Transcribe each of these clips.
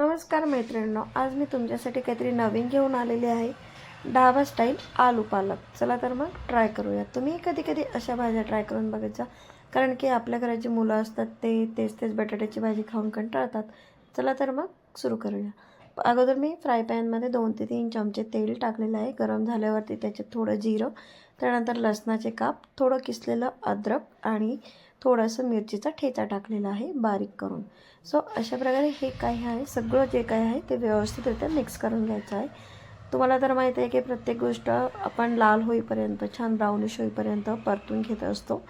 नमस्कार मैत्रिणींनो आज मी तुमच्यासाठी काहीतरी नवीन घेऊन आलेली आहे. डाबा स्टाईल आलू पालक. चला तर मग ट्राय करूया. तुम्ही कधी कधी अशा भाज्या ट्राय करून बघायचा कारण की आपल्या घरात जी मुलं असतात ते तेच तेच बटाट्याची भाजी खाऊन कंटाळतात. चला तर मग सुरू करूया. अगोदर मी फ्राय पॅनमध्ये दोन ते तीन चमचे तेल टाकलेलं आहे. गरम झाल्यावरती त्याच्यात थोडं जिरं त्यानंतर लसणाचे काप थोडं किसलेलं अद्रक आणि थोडंसं मिरचीचा ठेचा टाकलेला आहे बारीक करून. सो अशा प्रकारे हे काही आहे सगळं जे काही आहे ते व्यवस्थितरित्या मिक्स करून घ्यायचं आहे. तुम्हाला तर माहीत आहे की प्रत्येक गोष्ट आपण लाल होईपर्यंत छान ब्राउनिश होईपर्यंत परतून घेत असतो.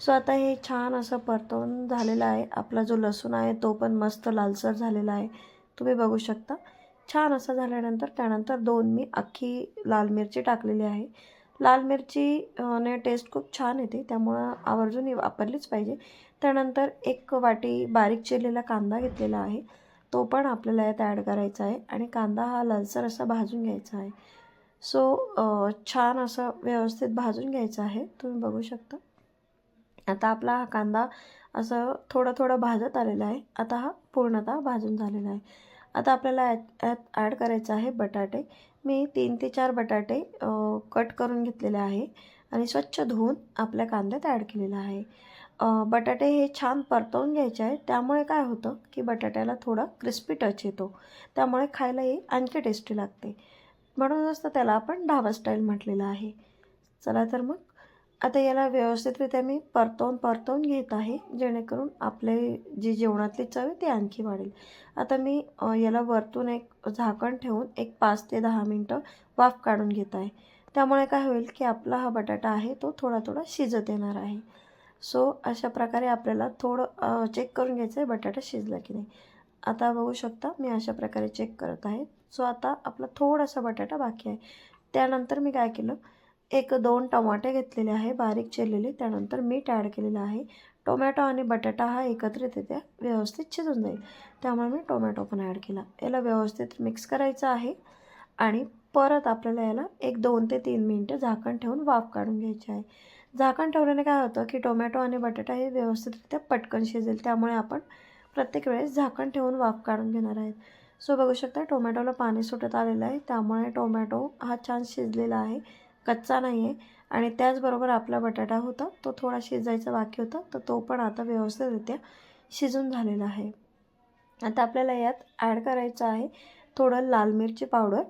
सो आता हे छान असं परतवून झालेलं आहे. आपला जो लसूण आहे तो पण मस्त लालसर झालेला आहे. तुम्ही बघू शकता. छान असं झाल्यानंतर त्यानंतर दोन मी अख्खी लाल मिरची टाकलेली आहे. लाल मिरची ने टेस्ट खूप छान येते त्यामुळं आवर्जून ही वापरलीच पाहिजे. त्यानंतर एक वाटी बारीक चिरलेला कांदा घेतलेला आहे. तो पण आपल्याला यात ॲड करायचा आहे आणि कांदा हा लालसर असा भाजून घ्यायचा आहे. सो छान असं व्यवस्थित भाजून घ्यायचं आहे. तुम्ही बघू शकता. आता आपला हा कांदा असं थोडं थोडं भाजत आलेला आहे. आता हा पूर्णतः भाजून झालेला आहे. आता आपल्याला यात ॲड करायचं आहे बटाटे. मी तीन ते चार बटाटे कट करून घेतलेले आहे आणि स्वच्छ धुवून आपल्या कांद्यात ॲड केलेलं आहे. बटाटे हे छान परतवून घ्यायचे आहे त्यामुळे काय होतं की बटाट्याला थोडा क्रिस्पी टच येतो. त्यामुळे खायलाही आणखी टेस्टी लागते. म्हणूनच तर त्याला आपण ढाबा स्टाईल म्हटलेलं आहे. चला तर मग आता याला व्यवस्थितरित्या मी परतवून परतवून घेत आहे. जेणेकरून आपले जी जेवणातली चव आहे ती आणखी वाढेल. आता मी याला वरतून एक झाकण ठेवून एक पाच ते दहा मिनटं वाफ काढून घेत आहे. त्यामुळे काय होईल की आपला हा बटाटा आहे तो थोडा थोडा शिजत येणार आहे. सो अशा प्रकारे आपल्याला थोडं चेक करून घ्यायचं आहे बटाटा शिजला की नाही. आता बघू शकता मी अशा प्रकारे चेक करत आहे. सो आता आपला थोडासा बटाटा बाकी आहे. त्यानंतर मी काय केलं एक दोन टमाटे घेतलेले आहे बारीक चिरलेले त्यानंतर मीठ ॲड केलेलं आहे. टोमॅटो आणि बटाटा हा एकत्रितरित्या व्यवस्थित शिजून जाईल. त्यामुळे मी टोमॅटो पण ॲड केला. याला व्यवस्थित मिक्स करायचं आहे आणि परत आपल्याला याला एक दोन ते तीन मिनटं झाकण ठेवून वाफ काढून घ्यायची आहे. झाकण ठेवल्याने काय होतं की टोमॅटो आणि बटाटा हे व्यवस्थितरित्या पटकन शिजेल त्यामुळे आपण प्रत्येक वेळेस झाकण ठेवून वाफ काढून घेणार आहेत. सो बघू शकता टोमॅटोला पाणी सुटत आलेलं आहे त्यामुळे टोमॅटो हा छान शिजलेला आहे. कच्चा नाही आहे आणि त्याचबरोबर आपला बटाटा होता तो थोडा शिजायचा बाकी होता तर तो पण आता व्यवस्थितरित्या शिजून झालेला आहे. आता आपल्याला यात ॲड करायचं आहे थोडं लाल मिरची पावडर.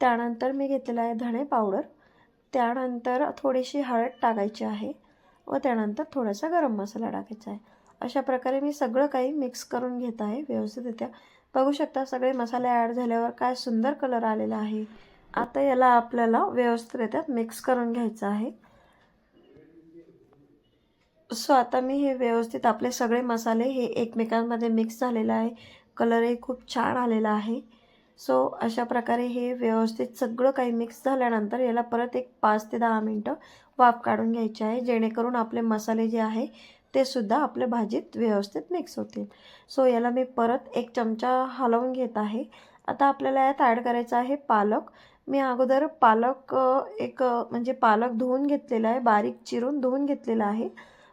त्यानंतर मी घेतलेलं आहे धणे पावडर. त्यानंतर थोडीशी हळद टाकायची आहे व त्यानंतर थोडासा गरम मसाला टाकायचा आहे. अशा प्रकारे मी सगळं काही मिक्स करून घेत आहे व्यवस्थितरित्या. बघू शकता सगळे मसाले ॲड झाल्यावर काय सुंदर कलर आलेला आहे. आता याला आपल्याला व्यवस्थितरित्या मिक्स करून घ्यायचं आहे. सो आता मी हे व्यवस्थित आपले सगळे मसाले हे एकमेकांमध्ये मिक्स झालेलं आहे. कलरही खूप छान आलेला आहे. सो अशा प्रकारे हे व्यवस्थित सगळं काही मिक्स झाल्यानंतर याला परत एक पाच ते दहा मिनटं वाफ काढून घ्यायची आहे. जेणेकरून आपले मसाले जे आहे ते सुद्धा आपल्या भाजीत व्यवस्थित मिक्स होतील. सो याला मी परत एक चमचा हलवून घेत आहे. आता आपल्याला यात ॲड करायचं आहे पालक. मी अगोदर पालक एक म्हणजे पालक धुवून घेतलेला आहे बारीक चिरून धुवून घेतलेला आहे.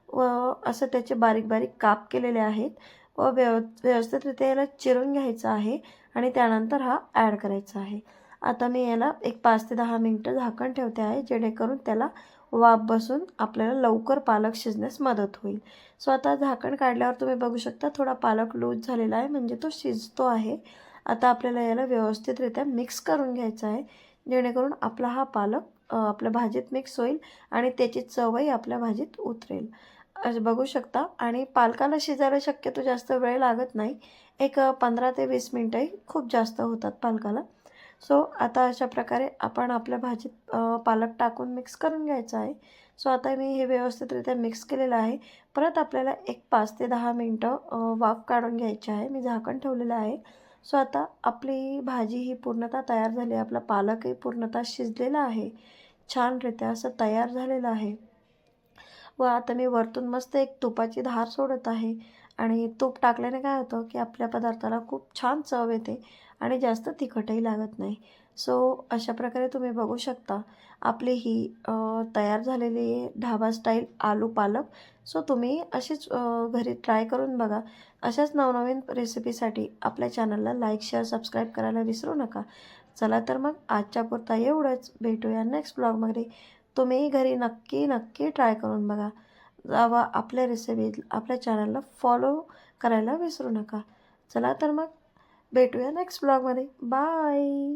व असं त्याचे बारीक बारीक काप केलेले आहेत. व व्यव व्यवस्थितरित्या याला चिरून घ्यायचं आहे आणि त्यानंतर हा ॲड करायचा आहे. आता मी याला एक पाच ते दहा मिनटं झाकण ठेवते आहे जेणेकरून त्याला वाफ बसून आपल्याला लवकर पालक शिजण्यास मदत होईल. सो आता झाकण काढल्यावर तुम्ही बघू शकता थोडा पालक लूज झालेला आहे म्हणजे तो शिजतो आहे. आता आपल्याला याला व्यवस्थितरित्या मिक्स करून घ्यायचं आहे. जेणेकरून आपला हा पालक आपल्या भाजीत मिक्स होईल आणि त्याची चवही आपल्या भाजीत उतरेल. असं बघू शकता. आणि पालकाला शिजायला शक्यतो जास्त वेळ लागत नाही. एक पंधरा ते वीस मिनटंही खूप जास्त होतात पालकाला. सो आता अशा प्रकारे आपण आपल्या भाजीत पालक टाकून मिक्स करून घ्यायचं आहे. सो आता मी हे व्यवस्थितरित्या मिक्स केलेलं आहे. परत आपल्याला एक पाच ते दहा मिनटं वाफ काढून घ्यायची आहे. मी झाकण ठेवलेलं आहे. सो आता आपली भाजी ही पूर्णतः तयार झाली आपला पालकही पूर्णतः शिजलेला आहे. छानरित्या असं तयार झालेलं आहे. व आता मी वरतून मस्त एक तुपाची धार सोडत आहे. आणि तूप टाकल्याने काय होतं की आपल्या पदार्थाला खूप छान चव येते आणि जास्त तिखटही लागत नाही. सो अशा प्रकारे तुम्ही बघू शकता. आपली ही तयार झालेली आहे ढाबा स्टाईल आलू पालक. सो तुम्ही अशीच घरी ट्राय करून बघा. अशाच नवनवीन रेसिपीसाठी आपल्या चॅनलला लाईक शेअर सबस्क्राईब करायला विसरू नका. चला तर मग आजच्या पुरता एवढंच. भेटूया नेक्स्ट ब्लॉगमध्ये तुम्ही घरी नक्की नक्की ट्राय करून बघा. जावा आपल्या रेसिपी आपल्या चॅनलला फॉलो करायला विसरू नका. चला तर मग भेटूया नेक्स्ट ब्लॉगमध्ये बाय